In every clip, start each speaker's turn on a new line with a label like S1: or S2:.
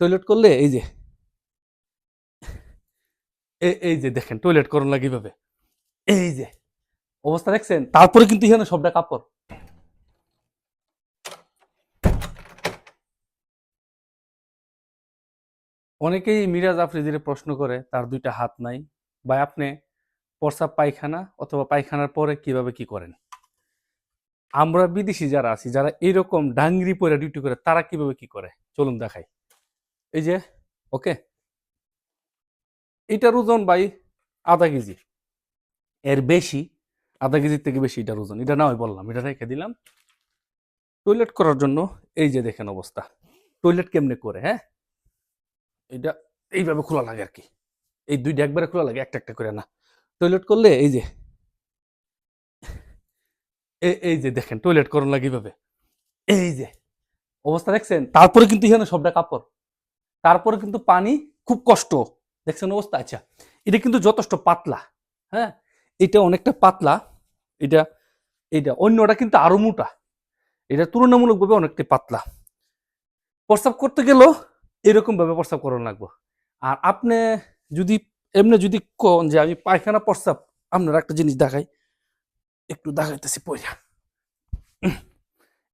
S1: Toilet করলে এই যে এই যে দেখেন টয়লেট করুন লাগে কীভাবে? এই যে, অবস্থা দেখছেন? তারপরে কিন্তু এখানে সবটা কাপড়। অনেকেই মিরাজ আফ্রিদিরে প্রশ্ন করে, তার দুইটা হাত নাই। বা আপনি প্রসাব পায়খানা অথবা পায়খানার পরে কীভাবে কি করেন? আমরা বিদেশি যারা আছি, যারা এরকম ডাংরি পরে ডিউটি করে, তারা কীভাবে কি করে? চলুন দেখাই। এই যে, ওকে। এটার ওজন ভাই আধা কেজি। এর বেশি, আধা কেজির থেকে বেশি এটার ওজন। এটা না হয় বললাম, এটা রেখে দিলাম। টয়লেট করার জন্য এই যে দেখেন অবস্থা। টয়লেট কেমনে করে হ্যাঁ? এটা এইভাবে খোলা লাগে আর কি। এই দুইটা একবারে খোলা লাগে, একটা একটা করে না। টয়লেট করলে এই যে এই যে দেখেন টয়লেট করুন লাগে এইভাবে। এই যে, অবস্থা দেখছেন? তারপরে কিন্তু এখানে সবটা কাপড়। তারপরে কিন্তু পানি খুব কষ্ট। দেখছেন অবস্থা? আচ্ছা এটা কিন্তু যথেষ্ট পাতলা হ্যাঁ? এটা অনেকটা পাতলা, এটা এটা অন্যটা কিন্তু আরও মোটা। এটা তুলনামূলকভাবে অনেকটা পাতলা। প্রস্রাব করতে গেলেও এরকম ভাবে প্রস্রাব করানো লাগবো। আর আপনি যদি, এমনি যদি কন যে আমি পায়খানা প্রস্রাব, আপনার একটা জিনিস দেখাই, একটু দেখাইতেছি পয়সা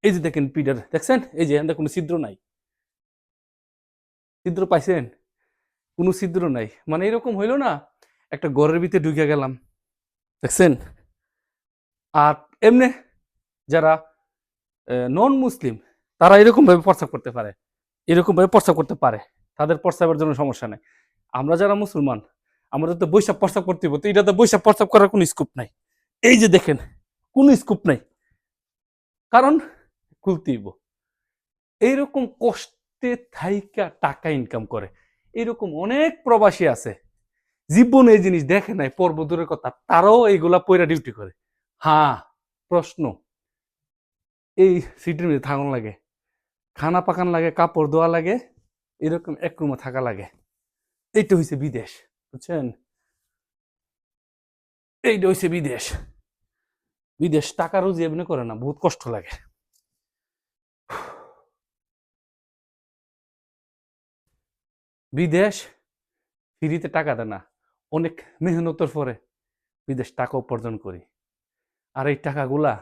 S1: এই যে দেখেন পিডার, দেখছেন? এই যে এখানে কোনো ছিদ্র নাই। ছিদ্র পাইছেন? কোনো ছিদ্র নাই। মানে এরকম হইল না, একটা ঘরের ভিতরে ঢুকে গেলাম। দেখছেন? আর এমনি যারা নন মুসলিম তারা এরকম ভাবে প্রস্রাব করতে পারে। এরকম ভাবে প্রস্রাব করতে পারে। তাদের প্রস্রাবের জন্য সমস্যা নাই। আমরা যারা মুসলমান, আমাদের তো বৈশাখ প্রস্রাব করতে হইব। তো এটাতে বৈশাখ প্রস্রাব করার কোনো স্কোপ নাই। এই যে দেখেন, কোনো স্কোপ নাই। কারণ খুলতেইব এইরকম কষ্টে থাইকা টাকা ইনকাম করে। এরকম অনেক প্রবাসী আছে, জীবনে এই জিনিস দেখে নাই, পর্ব দূরের কথা, তারাও এইগুলা পয়রা ডিউটি করে। হ্যাঁ প্রশ্ন। এই সিটির মধ্যে থাকুন লাগে, খানা পাকান লাগে, কাপড় ধোয়া লাগে, এরকম এক রুমে থাকা লাগে। এইটা হইছে বিদেশ, বুঝছেন? এইটা হইছে বিদেশ। বিদেশ টাকা রুজি এমনি করে না, বহুত কষ্ট লাগে। বিদেশ ফ্রিতে টাকা দেয় না। অনেক মেহনতের পরে বিদেশ টাকা উপার্জন করি। আর এই টাকাগুলা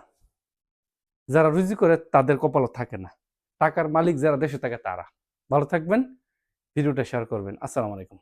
S1: যারা রুজি করে তাদের কপালও থাকে না। টাকার মালিক যারা দেশে থাকে তারা। ভালো থাকবেন, ভিডিওটা শেয়ার করবেন। আসসালামু আলাইকুম।